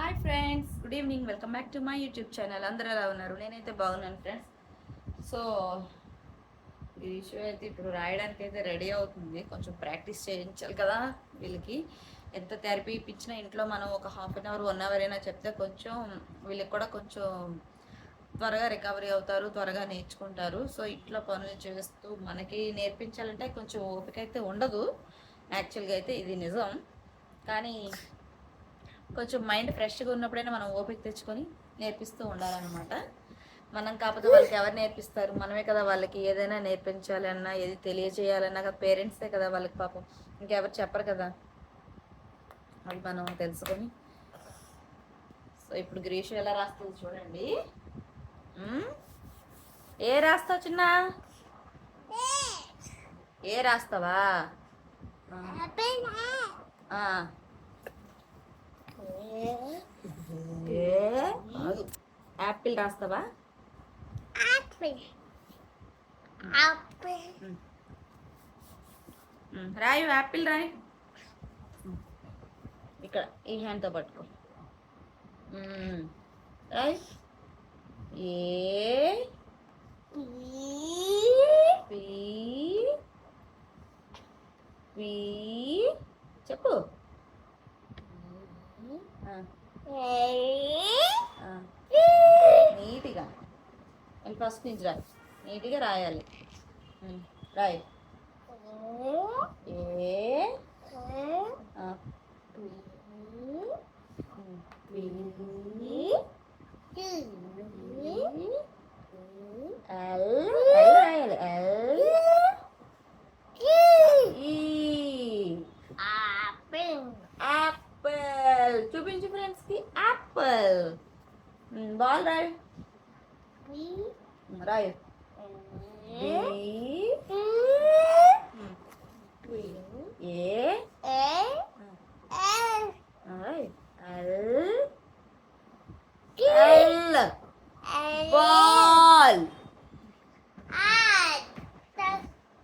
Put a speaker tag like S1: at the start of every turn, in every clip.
S1: Hi friends good evening welcome back to my YouTube channel అందరూ ఎలా ఉన్నారు? నేనైతే బాగున్నాను ఫ్రెండ్స్ సో ఈ ఇష్యూ అయితే ఇప్పుడు రాయడానికి అయితే రెడీ అవుతుంది. కొంచెం ప్రాక్టీస్ చేయించాలి కదా వీళ్ళకి. ఎంత థెరపీ ఇప్పించినా ఇంట్లో మనం ఒక half an hour one hour అయినా చెప్తే కొంచెం వీళ్ళకి కూడా కొంచెం త్వరగా రికవరీ అవుతారు త్వరగా నేర్చుకుంటారు. సో ఇంట్లో పనులు చేస్తూ మనకి నేర్పించాలంటే కొంచెం ఓపిక అయితే ఉండదు. యాక్చువల్గా అయితే ఇది నిజం. కానీ కొంచెం మైండ్ ఫ్రెష్గా ఉన్నప్పుడైనా మనం ఓపిక తెచ్చుకొని నేర్పిస్తూ ఉండాలన్నమాట. మనం కాకపోతే వాళ్ళకి ఎవరు నేర్పిస్తారు? మనమే కదా వాళ్ళకి ఏదైనా నేర్పించాలన్నా ఏది తెలియజేయాలన్నా పేరెంట్సే కదా వాళ్ళకి పాపం. ఇంకెవరు చెప్పరు కదా. అది మనం తెలుసుకొని. సో ఇప్పుడు గ్రీషు ఎలా రాస్తుంది చూడండి? ఏ రాస్తావు చిన్న? ఏ రాస్తావా. యాపిల్ రాస్తావా ఉమ్, రాయు యాపిల్ రాయు ఉమ్. ఇక్కడ ఈ హ్యాండ్తో పట్టుకో ఉమ్, రాయు ఏ పి పి చెప్పు ఆ, ఆ. నీట్గా మళ్ళీ ఫస్ట్ నుంచి రాయి. నీట్గా రాయాలి. ఉమ్, రాయి. ఏ ఆ, ఉమ్, పి ఎల్ ఎల్ రాయాలి. L E. యాపిల్ చూపించు ఫ్రెండ్స్కి యాపిల్ బాల్ రాయు. ఉమ్, రాయు బి ఏ రాయు ఎల్ ఎల్ బాల్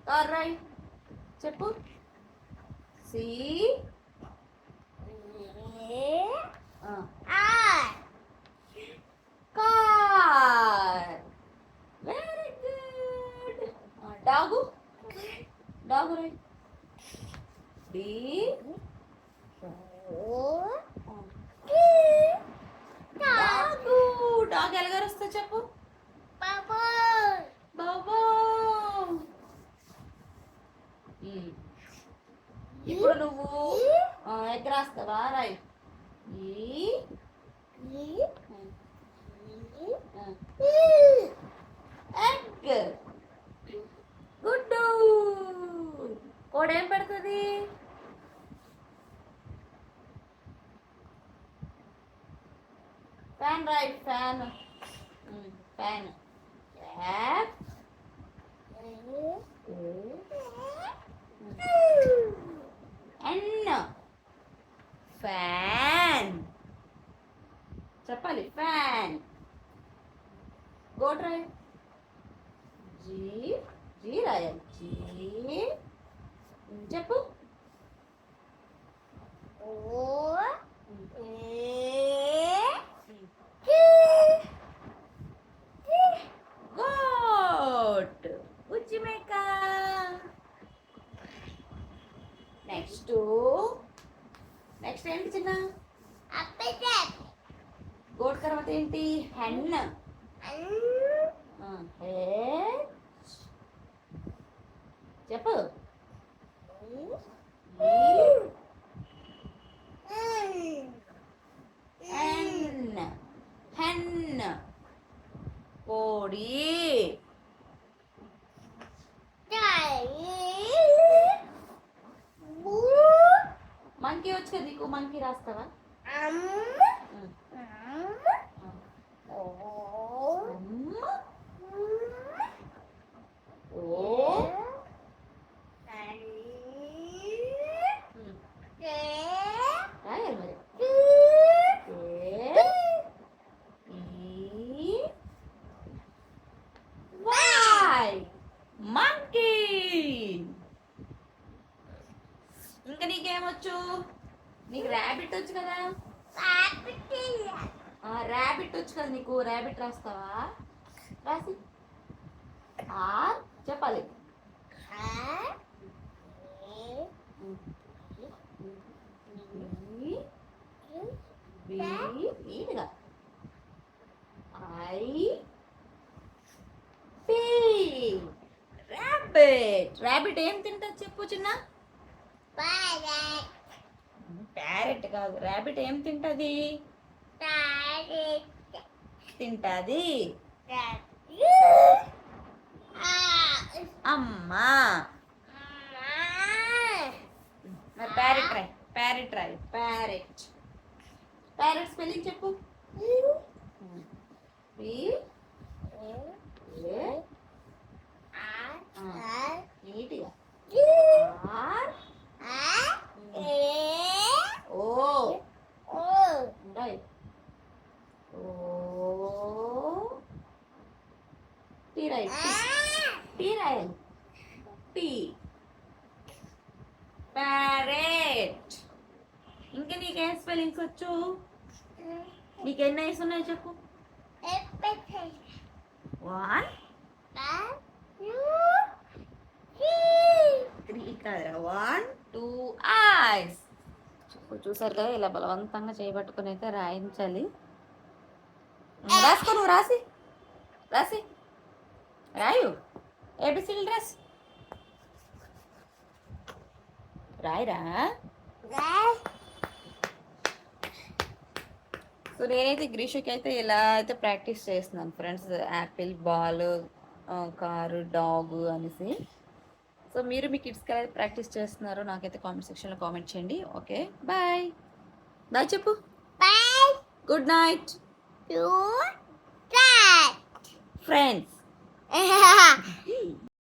S1: కార్ రాయు చెప్పు C car very good dog dog Roy D dog. Dog ఎలాగ వస్తా చెప్పు? బాబా ఇప్పుడు నువ్వు ఆ, ఎగ్ రాస్తావా? రాయ్ ఎగ్. గుడ్డు. కోడ పెడుతుంది? Fan write fan fan N fan చెప్పాలి ఫ్యాన్ గోట్ రాయ్ జీ జీ రాయాలి. జీ చెప్పు. ఓ నెక్స్ట్ ఏంటి చిన్న గోట్ తర్వాత ఏంటి? హెన్. చెప్పు హెన్ హెన్ కోడి మంకీ వచ్చు కదా నీకు మంకీ రాస్తావా ఉమ్. అమ్మ. ఓ ఉమ్. నీకు ర్యాబిట్ వచ్చు కదా? ర్యాబిట్ వచ్చు కదా నీకు. ర్యాబిట్ రాస్తావా? రాసి. ఆర్ చెప్పాలి. నీట్గా ఐ పి. ర్యాబిట్ ర్యాబిట్ ఏం తింటది చెప్పు చిన్న? ప్యారెట్ కాదు. ర్యాబిట్ ఏం తింటది? తింటది. అమ్మా. మరి ప్యారెట్ రాయ్ ప్యారెట్ రాయ్ ప్యారెట్. ప్యారెట్ స్పెల్లింగ్ చెప్పు పి ఏ నీట్గా ఆర్ ఓ రాయ్ ఓ టీ రాయ్ టీ రాయ్ టీ ప్యారెట్ ఇంకా నీకేం స్పెల్లింగ్స్ వచ్చు? నీకు ఎన్ని ఐస్ ఉన్నాయి చెప్పు? వన్ త్రీ కాదురా. వన్ టూ ఐస్ చెప్పు చూసారు కదా ఇలా బలవంతంగా చేయబట్టుకుని అయితే రాయించాలి. రాసుకో నువ్వు రాసి. రాసి. రాయు. ఏబిసిల్ డ్రెస్ రాయరా. సో నేనైతే గ్రీషుకి అయితే ఇలా అయితే ప్రాక్టీస్ చేస్తున్నాను friends. Apple ball car dog అనేసి. సో మీరు మీ కిడ్స్కి ఎలా ప్రాక్టీస్ చేస్తున్నారో నాకైతే కామెంట్ సెక్షన్లో కామెంట్ చేయండి. ఓకే? బాయ్. బాయ్ చెప్పు. Good night. ఫ్రెండ్స్